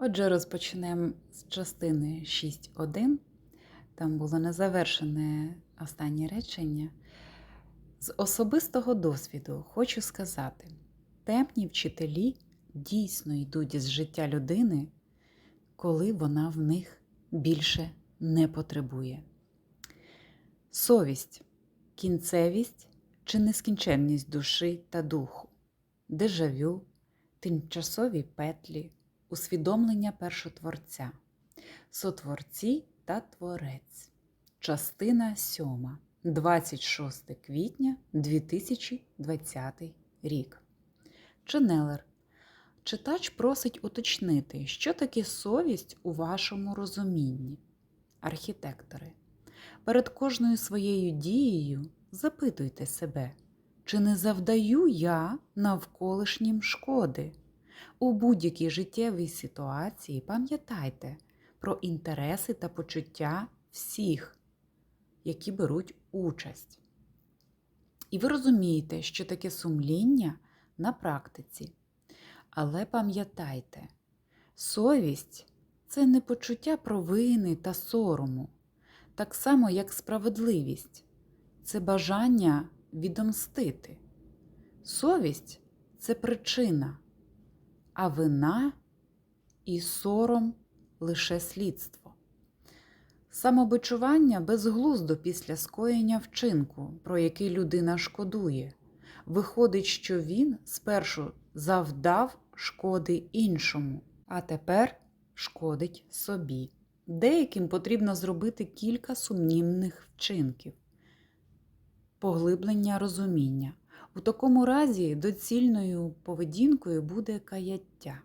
Отже, розпочнемо з частини 6.1. Там було незавершене останнє речення. З особистого досвіду хочу сказати: темні вчителі дійсно йдуть з життя людини, коли вона в них більше не потребує. Совість, кінцевість чи нескінченність душі та духу, дежавю, тимчасові петлі, усвідомлення першотворця, сотворці та творець. Частина 7, 26 квітня 2020 рік. Ченелер. Читач просить уточнити, що таке совість у вашому розумінні. Архітектори. Перед кожною своєю дією запитуйте себе, чи не завдаю я навколишнім шкоди? У будь-якій життєвій ситуації пам'ятайте про інтереси та почуття всіх, які беруть участь. І ви розумієте, що таке сумління на практиці. Але пам'ятайте, совість це не почуття провини та сорому, так само, як справедливість, це бажання відомстити. Совість це причина, а вина і сором лише слідство. Самобичування безглуздо після скоєння вчинку, про який людина шкодує. Виходить, що він спершу завдав шкоди іншому, а тепер шкодить собі. Деяким потрібно зробити кілька сумнівних вчинків, поглиблення розуміння. У такому разі доцільною поведінкою буде каяття.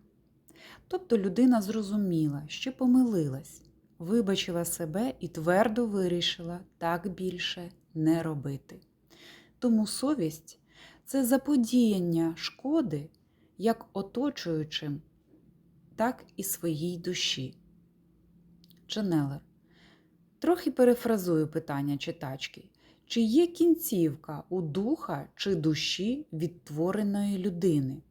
Тобто людина зрозуміла, що помилилась, вибачила себе і твердо вирішила так більше не робити. Тому совість це заподіяння шкоди як оточуючим, так і своїй душі. Ченелер. Трохи перефразую питання читачки. Чи є кінцівка у духа чи душі відтвореної людини?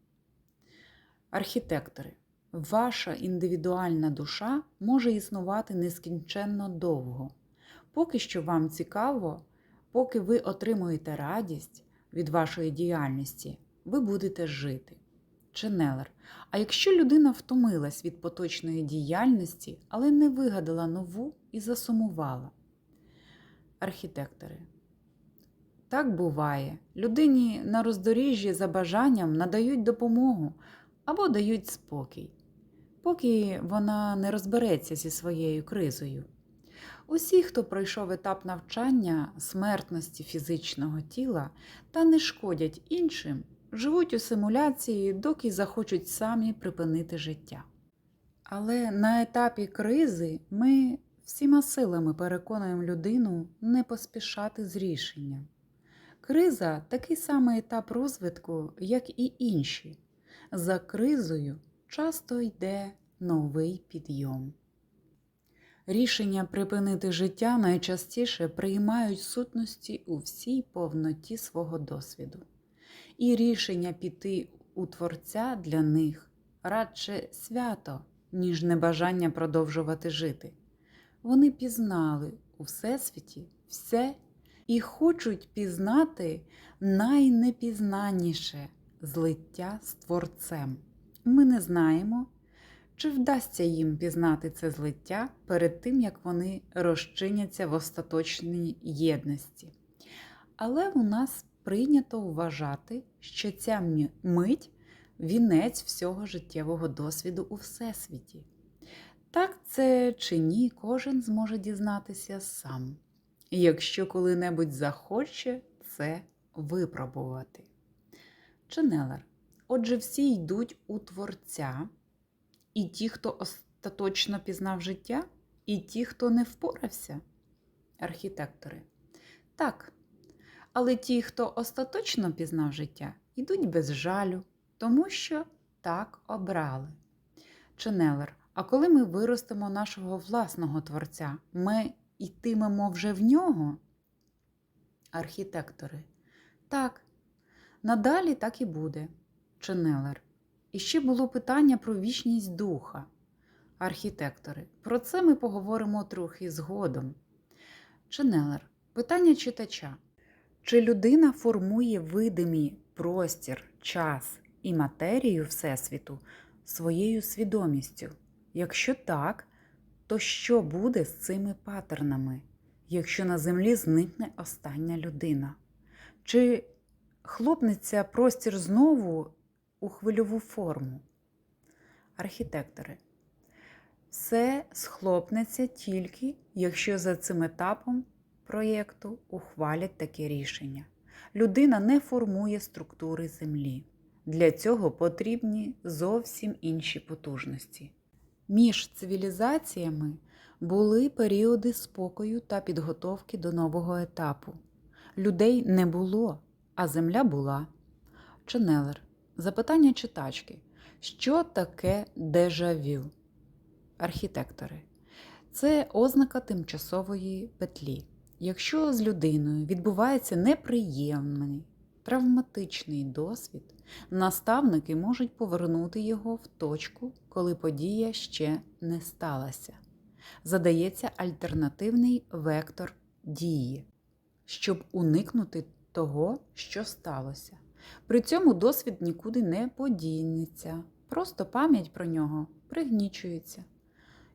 Архітектори. Ваша індивідуальна душа може існувати нескінченно довго. Поки що вам цікаво, поки ви отримуєте радість від вашої діяльності, ви будете жити. Ченелер. А якщо людина втомилась від поточної діяльності, але не вигадала нову і засумувала? Архітектори. Так буває. Людині на роздоріжжі за бажанням надають допомогу або дають спокій, поки вона не розбереться зі своєю кризою. Усі, хто пройшов етап навчання смертності фізичного тіла та не шкодять іншим, живуть у симуляції, доки захочуть самі припинити життя. Але на етапі кризи ми всіма силами переконуємо людину не поспішати з рішенням. Криза такий самий етап розвитку, як і інші. За кризою часто йде новий підйом. Рішення припинити життя найчастіше приймають сутності у всій повноті свого досвіду. І рішення піти у Творця для них радше свято, ніж небажання продовжувати жити. Вони пізнали у Всесвіті все і хочуть пізнати найнепізнанніше злиття з Творцем. Ми не знаємо, чи вдасться їм пізнати це злиття перед тим, як вони розчиняться в остаточній єдності. Але у нас прийнято вважати, що ця мить вінець всього життєвого досвіду у Всесвіті. Так це чи ні, кожен зможе дізнатися сам, якщо коли-небудь захоче це випробувати. Ченелер. Отже, всі йдуть у Творця, і ті, хто остаточно пізнав життя, і ті, хто не впорався, архітектори. Так, але ті, хто остаточно пізнав життя, йдуть без жалю, тому що так обрали. Ченелер. А коли ми виростемо нашого власного творця, ми йтимемо вже в нього? Архітектори. Так, надалі так і буде. Ченелер. І ще було питання про вічність духа. Архітектори. Про це ми поговоримо трохи згодом. Ченелер. Питання читача. Чи людина формує видимий простір, час і матерію Всесвіту своєю свідомістю? Якщо так, то що буде з цими паттернами, якщо на землі зникне остання людина? Чи хлопнеться простір знову у хвильову форму? Архітектори. Все схлопнеться тільки, якщо за цим етапом проєкту ухвалять таке рішення. Людина не формує структури Землі. Для цього потрібні зовсім інші потужності. Між цивілізаціями були періоди спокою та підготовки до нового етапу. Людей не було, а земля була. Ченелер. Запитання читачки. Що таке дежавю? Архітектори. Це ознака тимчасової петлі. Якщо з людиною відбувається неприємний, травматичний досвід, наставники можуть повернути його в точку, коли подія ще не сталася. Задається альтернативний вектор дії, щоб уникнути того, що сталося. При цьому досвід нікуди не подінеться, просто пам'ять про нього пригнічується.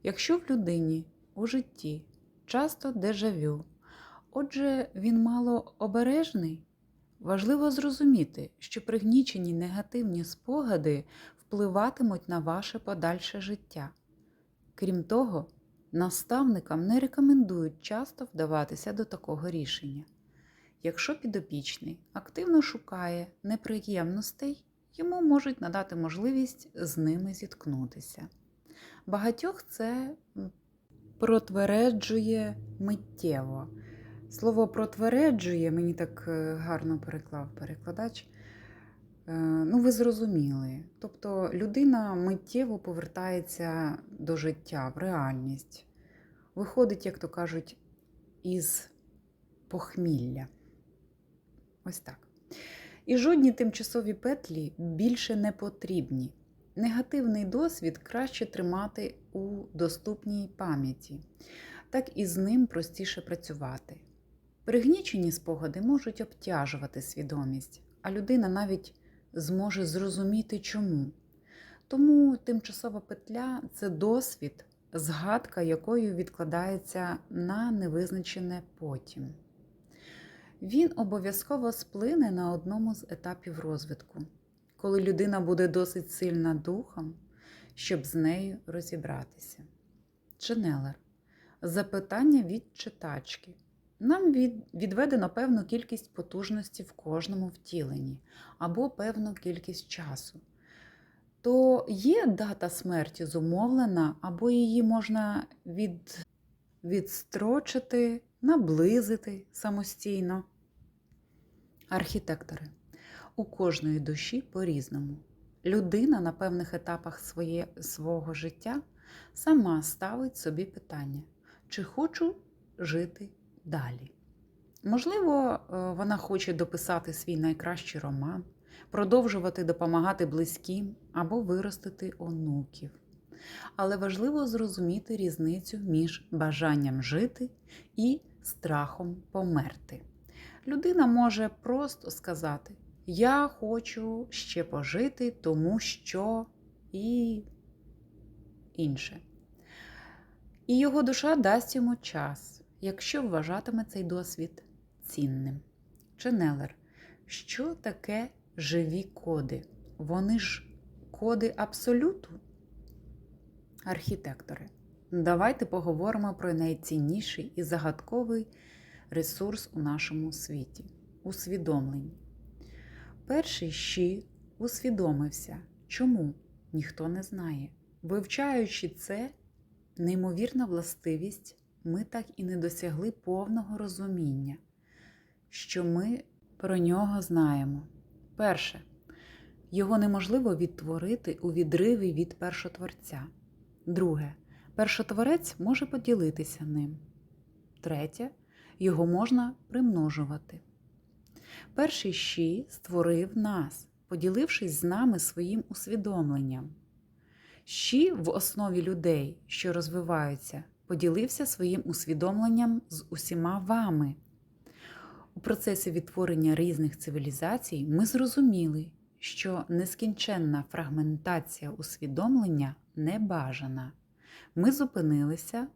Якщо в людині у житті часто дежавю, отже, він мало обережний, важливо зрозуміти, що пригнічені негативні спогади впливатимуть на ваше подальше життя. Крім того, наставникам не рекомендують часто вдаватися до такого рішення. Якщо підопічний активно шукає неприємностей, йому можуть надати можливість з ними зіткнутися. Багатьох це протвереджує миттєво. Слово протвереджує мені так е, гарно переклав перекладач. Е, Ну, ви зрозуміли. Тобто людина миттєво повертається до життя, в реальність. Виходить, як то кажуть, із похмілля. Ось так. І жодні тимчасові петлі більше не потрібні. Негативний досвід краще тримати у доступній пам'яті, так і з ним простіше працювати. Пригнічені спогади можуть обтяжувати свідомість, а людина навіть зможе зрозуміти чому. Тому тимчасова петля це досвід, згадка якою відкладається на невизначене потім. Він обов'язково сплине на одному з етапів розвитку, коли людина буде досить сильна духом, щоб з нею розібратися. Ченелер. Запитання від читачки. Нам відведено певну кількість потужності в кожному втіленні або певну кількість часу. То є дата смерті зумовлена, або її можна від, відстрочити, наблизити самостійно. Архітектори. У кожної душі по-різному. Людина на певних етапах своє, свого життя сама ставить собі питання, чи хочу жити далі. Можливо, е, вона хоче дописати свій найкращий роман, продовжувати допомагати близьким або виростити онуків. Але важливо зрозуміти різницю між бажанням жити і страхом померти. Людина може просто сказати: Я хочу ще пожити, тому що і інше. І його душа дасть йому час, якщо вважатиме цей досвід цінним. Ченелер, що таке живі коди? Вони ж коди абсолюту? Архітектори. Давайте поговоримо про найцінніший і загадковий ресурс у нашому світі усвідомлень. Перший щі усвідомився. Чому? Ніхто не знає. Вивчаючи це, неймовірна властивість, ми так і не досягли повного розуміння, що ми про нього знаємо. Перше, його неможливо відтворити у відриві від першотворця. Друге, першотворець може поділитися ним. Третє, його можна примножувати. Перший щі створив нас, поділившись з нами своїм усвідомленням. Щі в основі людей, що розвиваються, поділився своїм усвідомленням з усіма вами. У процесі відтворення різних цивілізацій ми зрозуміли, що нескінченна фрагментація усвідомлення не бажана. Ми зупинилися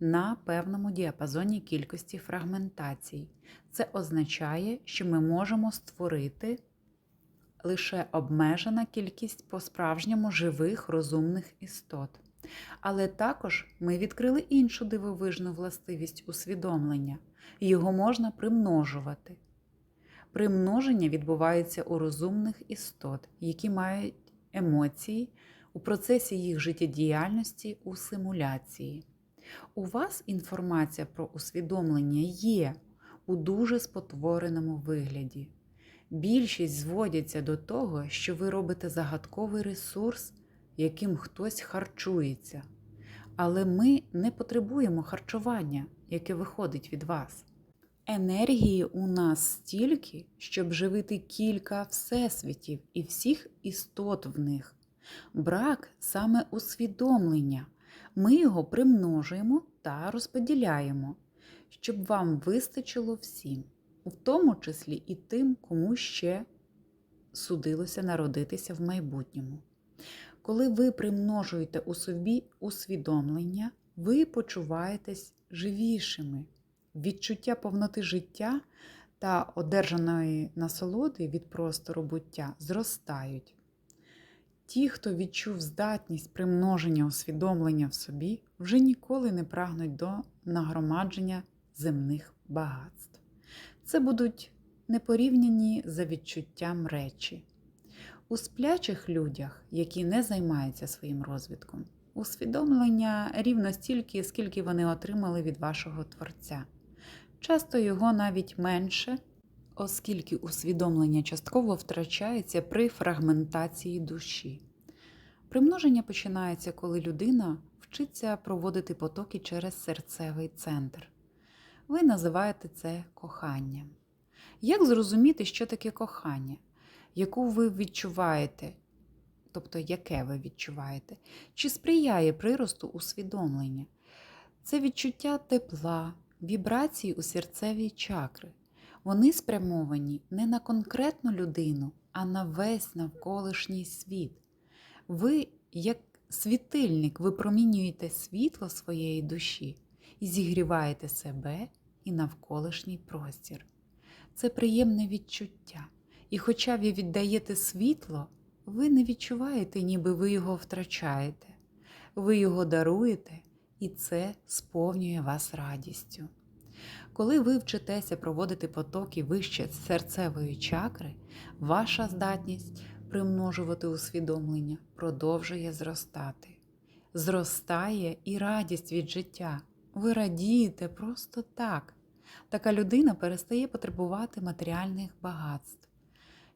на певному діапазоні кількості фрагментацій. Це означає, що ми можемо створити лише обмежена кількість по-справжньому живих розумних істот. Але також ми відкрили іншу дивовижну властивість усвідомлення його можна примножувати. Примноження відбувається у розумних істот, які мають емоції у процесі їх життєдіяльності у симуляції. У вас інформація про усвідомлення є у дуже спотвореному вигляді. Більшість зводяться до того, що ви робите загадковий ресурс, яким хтось харчується. Але ми не потребуємо харчування, яке виходить від вас. Енергії у нас стільки, щоб живити кілька всесвітів і всіх істот в них. Брак саме усвідомлення. Ми його примножуємо та розподіляємо, щоб вам вистачило всім, в тому числі і тим, кому ще судилося народитися в майбутньому. Коли ви примножуєте у собі усвідомлення, ви почуваєтесь живішими. Відчуття повноти життя та одержаної насолоди від простору буття зростають. Ті, хто відчув здатність примноження усвідомлення в собі, вже ніколи не прагнуть до нагромадження земних багатств. Це будуть непорівняні за відчуттям речі. У сплячих людях, які не займаються своїм розвитком, усвідомлення рівно стільки, скільки вони отримали від вашого Творця. Часто його навіть менше, оскільки усвідомлення частково втрачається при фрагментації душі. Примноження починається, коли людина вчиться проводити потоки через серцевий центр. Ви називаєте це коханням. Як зрозуміти, що таке кохання, яку ви відчуваєте, тобто яке ви відчуваєте, чи сприяє приросту усвідомлення? Це відчуття тепла, вібрації у серцевій чакри. Вони спрямовані не на конкретну людину, а на весь навколишній світ. Ви, як світильник, випромінюєте світло своєї душі і зігріваєте себе і навколишній простір. Це приємне відчуття. І хоча ви віддаєте світло, ви не відчуваєте, ніби ви його втрачаєте. Ви його даруєте, і це сповнює вас радістю. Коли ви вчитеся проводити потоки вище серцевої чакри, ваша здатність примножувати усвідомлення продовжує зростати. Зростає і радість від життя. Ви радієте просто так. Така людина перестає потребувати матеріальних багатств.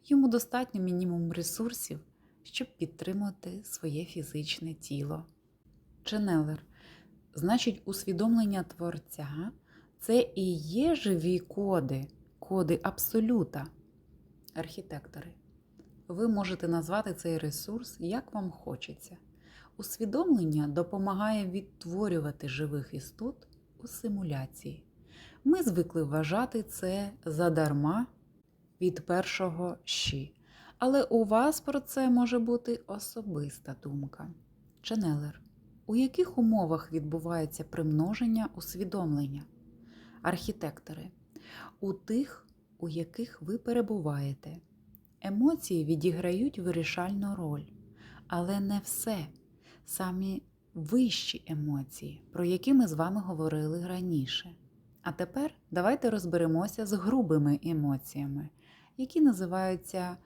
Йому достатньо мінімум ресурсів, щоб підтримати своє фізичне тіло. Ченелер. Значить, усвідомлення Творця це і є живі коди, коди абсолюта. Архітектори. Ви можете назвати цей ресурс, як вам хочеться. Усвідомлення допомагає відтворювати живих істот у симуляції. Ми звикли вважати це задарма від першого щі. Але у вас про це може бути особиста думка. Ченелер. У яких умовах відбувається примноження усвідомлення? Архітектори. У тих, у яких ви перебуваєте. Емоції відіграють вирішальну роль, але не все. Самі вищі емоції, про які ми з вами говорили раніше. А тепер давайте розберемося з грубими емоціями, які називаються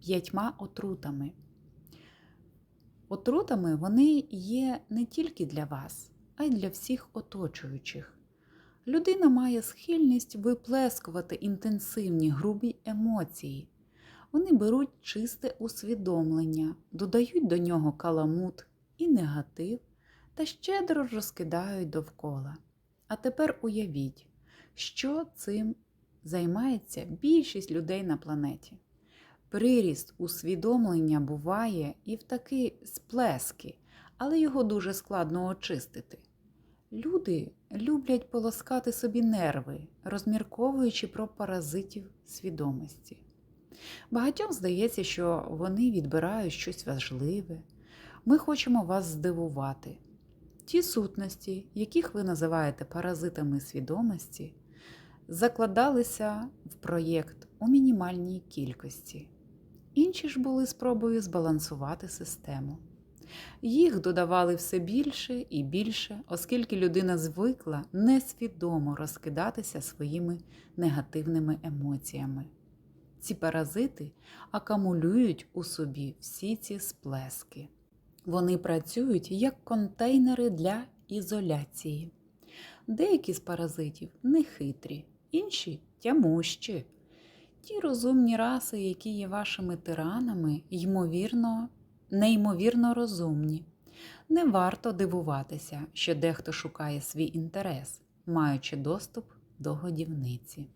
п'ятьма отрутами. Отрутами вони є не тільки для вас, а й для всіх оточуючих. Людина має схильність виплескувати інтенсивні грубі емоції. Вони беруть чисте усвідомлення, додають до нього каламут і негатив та щедро розкидають довкола. А тепер уявіть, що цим займається більшість людей на планеті. Приріст усвідомлення буває і в такі сплески, але його дуже складно очистити. Люди люблять полоскати собі нерви, розмірковуючи про паразитів свідомості. Багатьом здається, що вони відбирають щось важливе. Ми хочемо вас здивувати. Ті сутності, яких ви називаєте паразитами свідомості, закладалися в проєкт у мінімальній кількості. Інші ж були спробою збалансувати систему. Їх додавали все більше і більше, оскільки людина звикла несвідомо розкидатися своїми негативними емоціями. Ці паразити акумулюють у собі всі ці сплески. Вони працюють як контейнери для ізоляції. Деякі з паразитів нехитрі, інші тямущі. Ті розумні раси, які є вашими тиранами, ймовірно, неймовірно розумні. Не варто дивуватися, що дехто шукає свій інтерес, маючи доступ до годівниці.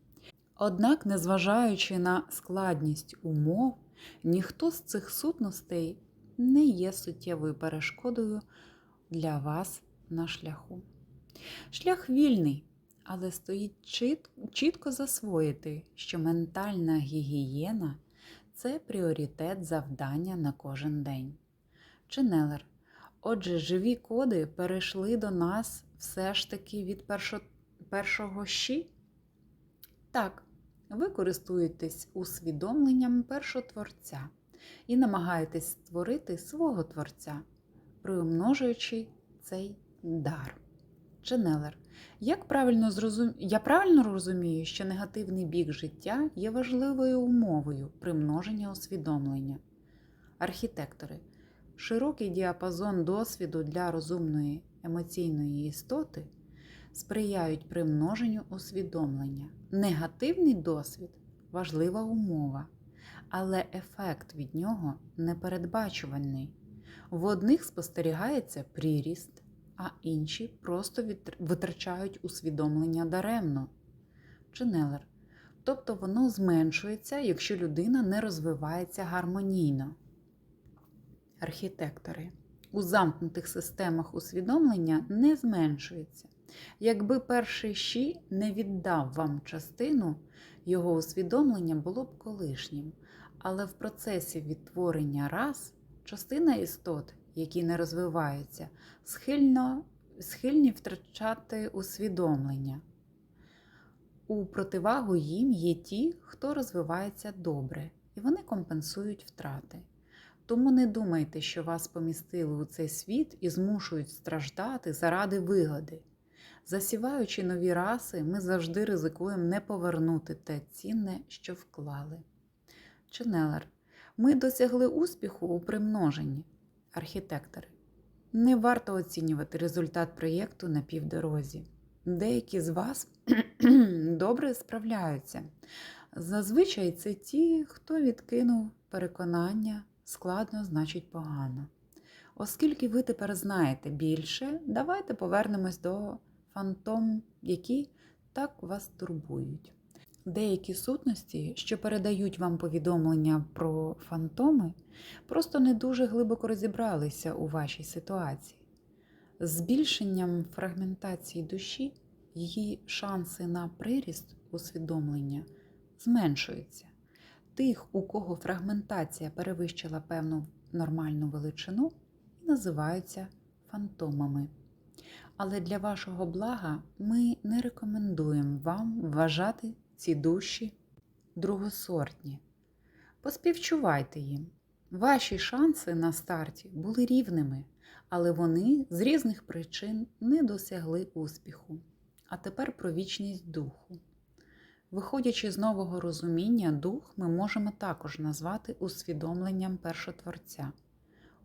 Однак, незважаючи на складність умов, ніхто з цих сутностей не є суттєвою перешкодою для вас на шляху. Шлях вільний, але стоїть чіт, чітко засвоїти, що ментальна гігієна це пріоритет завдання на кожен день. Ченелер. Отже, живі коди перейшли до нас все ж таки від першо, першого щі? Так, ви користуєтесь усвідомленням першотворця і намагаєтесь створити свого творця, приумножуючи цей дар. Ченелер. Як правильно зрозум... Я правильно розумію, що негативний бік життя є важливою умовою примноження усвідомлення. Архітектори. Широкий діапазон досвіду для розумної емоційної істоти сприяють примноженню усвідомлення. Негативний досвід важлива умова, але ефект від нього непередбачуваний. В одних спостерігається приріст, а інші просто витрачають усвідомлення даремно. Ченелер. Тобто воно зменшується, якщо людина не розвивається гармонійно. Архітектори. У замкнутих системах усвідомлення не зменшується. Якби перший щі не віддав вам частину, його усвідомлення було б колишнім, але в процесі відтворення раз частина істот, які не розвиваються, схильно, схильні втрачати усвідомлення. У противагу їм є ті, хто розвивається добре, і вони компенсують втрати. Тому не думайте, що вас помістили у цей світ і змушують страждати заради вигоди. Засіваючи нові раси, ми завжди ризикуємо не повернути те цінне, що вклали. Ченелер. Ми досягли успіху у примноженні. Архітектори. Не варто оцінювати результат проєкту на півдорозі. Деякі з вас добре справляються. Зазвичай це ті, хто відкинув переконання, складно, значить погано. Оскільки ви тепер знаєте більше, давайте повернемось до фантом, які так вас турбують. Деякі сутності, що передають вам повідомлення про фантоми, просто не дуже глибоко розібралися у вашій ситуації. Збільшенням фрагментації душі її шанси на приріст усвідомлення зменшуються. Тих, у кого фрагментація перевищила певну нормальну величину, називаються фантомами. Але для вашого блага ми не рекомендуємо вам вважати ці душі другосортні. Поспівчувайте їм. Ваші шанси на старті були рівними, але вони з різних причин не досягли успіху. А тепер про вічність духу. Виходячи з нового розуміння, дух ми можемо також назвати усвідомленням першотворця.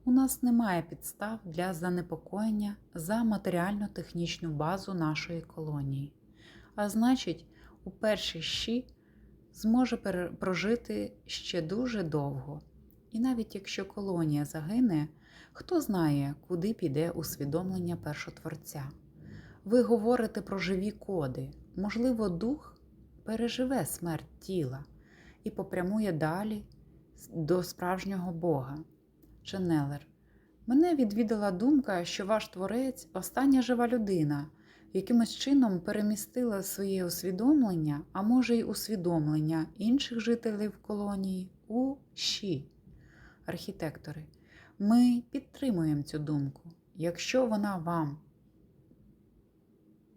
У нас немає підстав для занепокоєння за матеріально-технічну базу нашої колонії, а значить, у першій щі зможе прожити ще дуже довго. І навіть якщо колонія загине, хто знає, куди піде усвідомлення першотворця. Ви говорите про живі коди, можливо, дух переживе смерть тіла і попрямує далі до справжнього Бога. Ченнелер. Мене відвідала думка, що ваш творець остання жива людина, якимось чином перемістила своє усвідомлення, а може й усвідомлення інших жителів колонії у щі. Архітектори. Ми підтримуємо цю думку. Якщо вона вам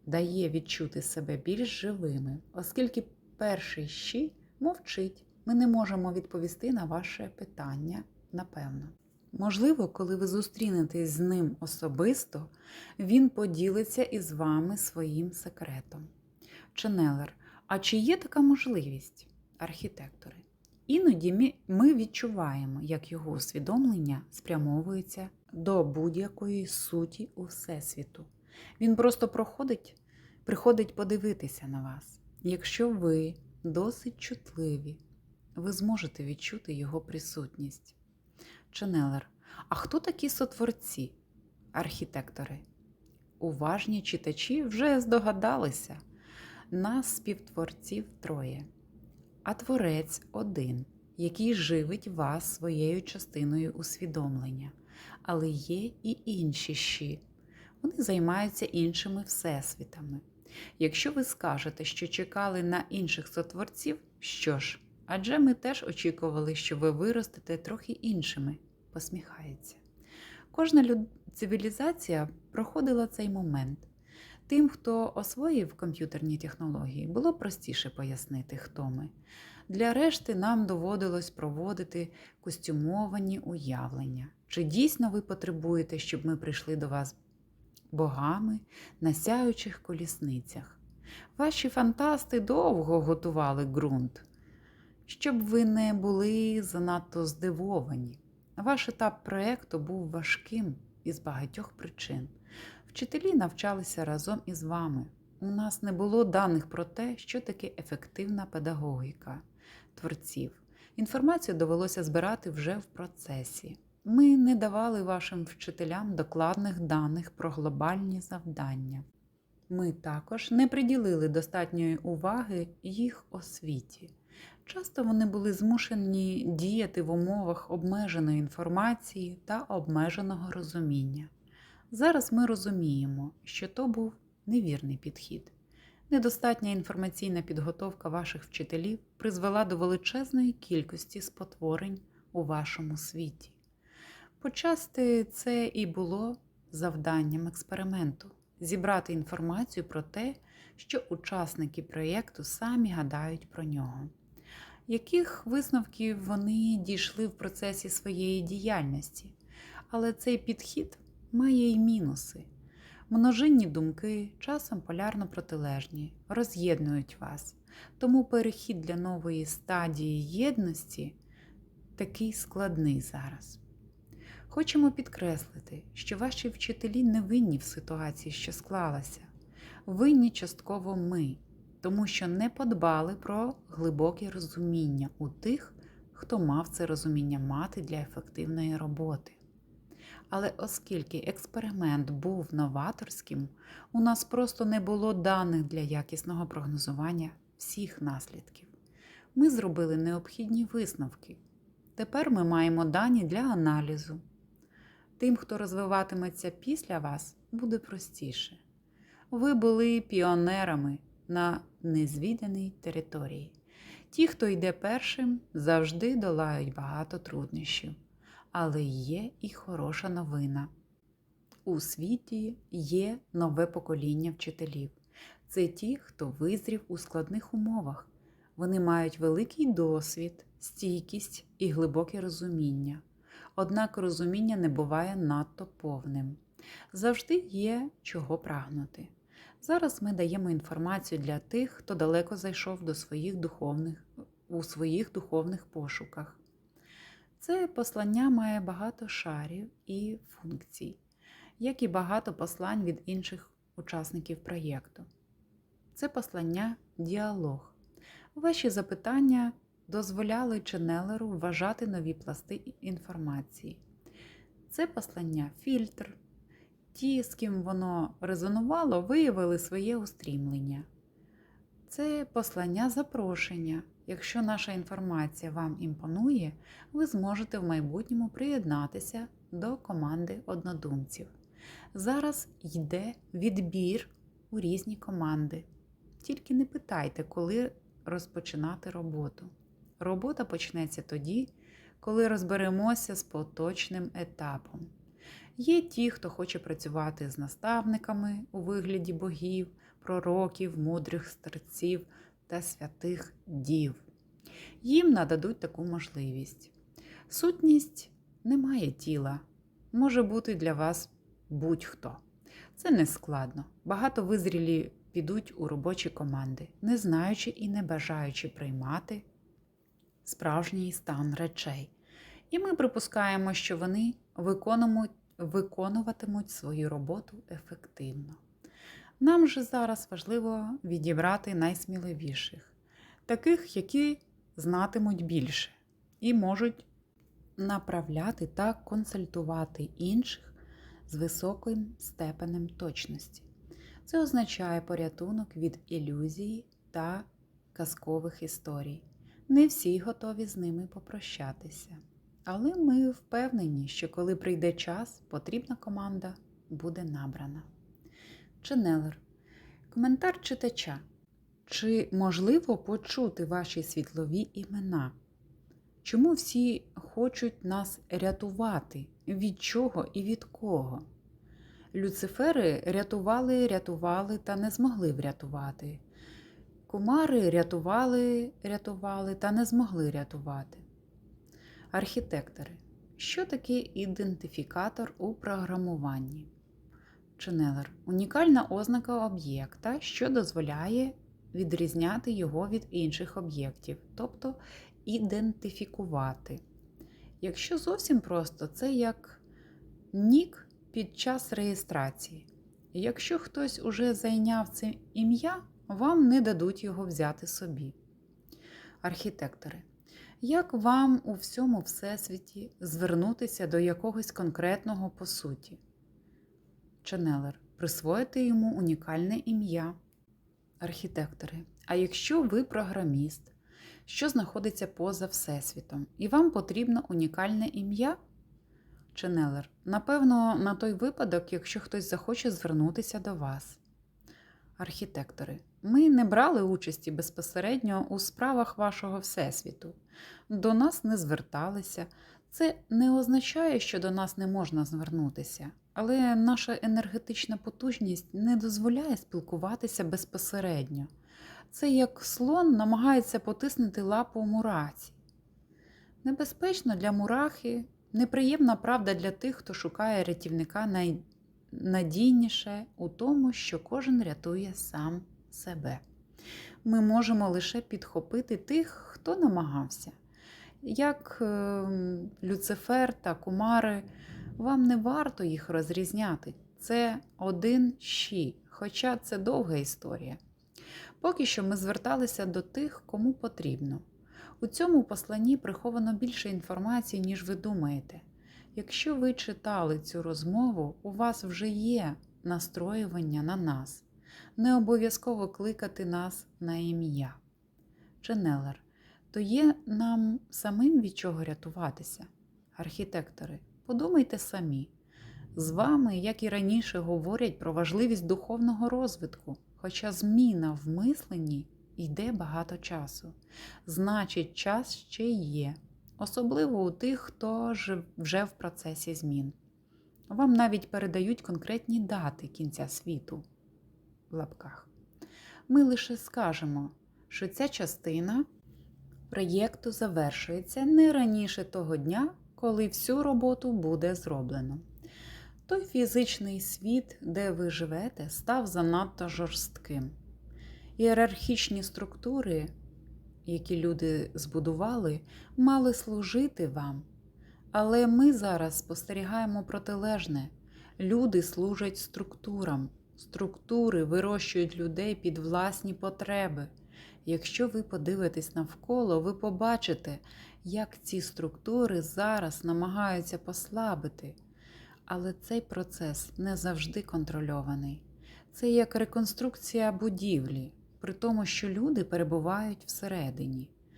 дає відчути себе більш живими, оскільки перший щі мовчить, ми не можемо відповісти на ваше питання, напевно. Можливо, коли ви зустрінетесь з ним особисто, він поділиться із вами своїм секретом. Ченелер, а чи є така можливість, архітектори? Іноді ми відчуваємо, як його усвідомлення спрямовується до будь-якої суті у Всесвіту. Він просто проходить, приходить подивитися на вас. Якщо ви досить чутливі, ви зможете відчути його присутність. Ченелер. А хто такі сотворці, архітектори? Уважні читачі вже здогадалися. Нас співтворців троє, а творець один, який живить вас своєю частиною усвідомлення. Але є і інші щі. Вони займаються іншими всесвітами. Якщо ви скажете, що чекали на інших сотворців, що ж, адже ми теж очікували, що ви виростете трохи іншими, посміхається. Кожна люд... цивілізація проходила цей момент. Тим, хто освоїв комп'ютерні технології, було простіше пояснити, хто ми. Для решти нам доводилось проводити костюмовані уявлення. Чи дійсно ви потребуєте, щоб ми прийшли до вас богами на сяючих колісницях? Ваші фантасти довго готували ґрунт, щоб ви не були занадто здивовані. Ваш етап проєкту був важким із багатьох причин. Вчителі навчалися разом із вами. У нас не було даних про те, що таке ефективна педагогіка творців. Інформацію довелося збирати вже в процесі. Ми не давали вашим вчителям докладних даних про глобальні завдання. Ми також не приділили достатньої уваги їх освіті. Часто вони були змушені діяти в умовах обмеженої інформації та обмеженого розуміння. Зараз ми розуміємо, що то був невірний підхід. Недостатня інформаційна підготовка ваших вчителів призвела до величезної кількості спотворень у вашому світі. Почасти це і було завданням експерименту зібрати інформацію про те, що учасники проєкту самі гадають про нього. Яких висновків вони дійшли в процесі своєї діяльності, але цей підхід має й мінуси. Множинні думки, часом полярно протилежні, роз'єднують вас, тому перехід для нової стадії єдності такий складний зараз. Хочемо підкреслити, що ваші вчителі не винні в ситуації, що склалася, винні частково ми, тому що не подбали про глибоке розуміння у тих, хто мав це розуміння мати для ефективної роботи. Але оскільки експеримент був новаторським, у нас просто не було даних для якісного прогнозування всіх наслідків. Ми зробили необхідні висновки. Тепер ми маємо дані для аналізу. Тим, хто розвиватиметься після вас, буде простіше. Ви були піонерами на незвіданій території. Ті, хто йде першим, завжди долають багато труднощів. Але є і хороша новина. У світі є нове покоління вчителів. Це ті, хто визрів у складних умовах. Вони мають великий досвід, стійкість і глибоке розуміння. Однак розуміння не буває надто повним. Завжди є чого прагнути. Зараз ми даємо інформацію для тих, хто далеко зайшов до своїх духовних, у своїх духовних пошуках. Це послання має багато шарів і функцій, як і багато послань від інших учасників проєкту. Це послання діалог. Ваші запитання дозволяли ченелеру вважати нові пласти інформації. Це послання фільтр. Ті, з ким воно резонувало, виявили своє устрімлення. Це послання запрошення, Якщо наша інформація вам імпонує, ви зможете в майбутньому приєднатися до команди однодумців. Зараз йде відбір у різні команди. Тільки не питайте, коли розпочинати роботу. Робота почнеться тоді, коли розберемося з поточним етапом. Є ті, хто хоче працювати з наставниками у вигляді богів, пророків, мудрих старців та святих дів. Їм нададуть таку можливість. Сутність не має тіла, може бути для вас будь-хто. Це не складно. Багато визрілі підуть у робочі команди, не знаючи і не бажаючи приймати справжній стан речей. І ми припускаємо, що вони виконують, виконуватимуть свою роботу ефективно. Нам же зараз важливо відібрати найсміливіших, таких, які знатимуть більше і можуть направляти та консультувати інших з високим степенем точності. Це означає порятунок від ілюзії та казкових історій. Не всі готові з ними попрощатися. Але ми впевнені, що коли прийде час, потрібна команда буде набрана. Ченелер. Коментар читача. Чи можливо почути ваші світлові імена? Чому всі хочуть нас рятувати? Від чого і від кого? Люцифери рятували, рятували та не змогли врятувати. Кумари рятували, рятували та не змогли рятувати. Архітектори. Що таке ідентифікатор у програмуванні? Ченелер унікальна ознака об'єкта, що дозволяє відрізняти його від інших об'єктів, тобто ідентифікувати. Якщо зовсім просто, це як нік під час реєстрації. Якщо хтось уже зайняв це ім'я, вам не дадуть його взяти собі. Архітектори. Як вам у всьому всесвіті звернутися до якогось конкретного по суті? Ченелер. Присвоїти йому унікальне ім'я. Архітектори. А якщо ви програміст, що знаходиться поза Всесвітом, і вам потрібно унікальне ім'я? Ченелер. Напевно, на той випадок, якщо хтось захоче звернутися до вас. Архітектори. Ми не брали участі безпосередньо у справах вашого Всесвіту. До нас не зверталися. Це не означає, що до нас не можна звернутися, але наша енергетична потужність не дозволяє спілкуватися безпосередньо. Це як слон намагається потиснути лапу мураці. Небезпечно для мурахи, неприємна правда для тих, хто шукає рятівника найнадійніше у тому, що кожен рятує сам себе. Ми можемо лише підхопити тих, хто намагався. Як е, Люцифер та Кумари, вам не варто їх розрізняти. Це один щі, хоча це довга історія. Поки що ми зверталися до тих, кому потрібно. У цьому посланні приховано більше інформації, ніж ви думаєте. Якщо ви читали цю розмову, у вас вже є настроювання на нас. Не обов'язково кликати нас на ім'я. Ченелер, то є нам самим від чого рятуватися. Архітектори, подумайте самі. З вами, як і раніше, говорять про важливість духовного розвитку, хоча зміна в мисленні йде багато часу. Значить, час ще є, особливо у тих, хто вже в процесі змін. Вам навіть передають конкретні дати кінця світу в лапках. Ми лише скажемо, що ця частина проєкту завершується не раніше того дня, коли всю роботу буде зроблено. Той фізичний світ, де ви живете, став занадто жорстким. Ієрархічні структури, які люди збудували, мали служити вам. Але ми зараз спостерігаємо протилежне. Люди служать структурам, структури вирощують людей під власні потреби. Якщо ви подивитесь навколо, ви побачите, як ці структури зараз намагаються послабити. Але цей процес не завжди контрольований. Це як реконструкція будівлі, при тому, що люди перебувають всередині.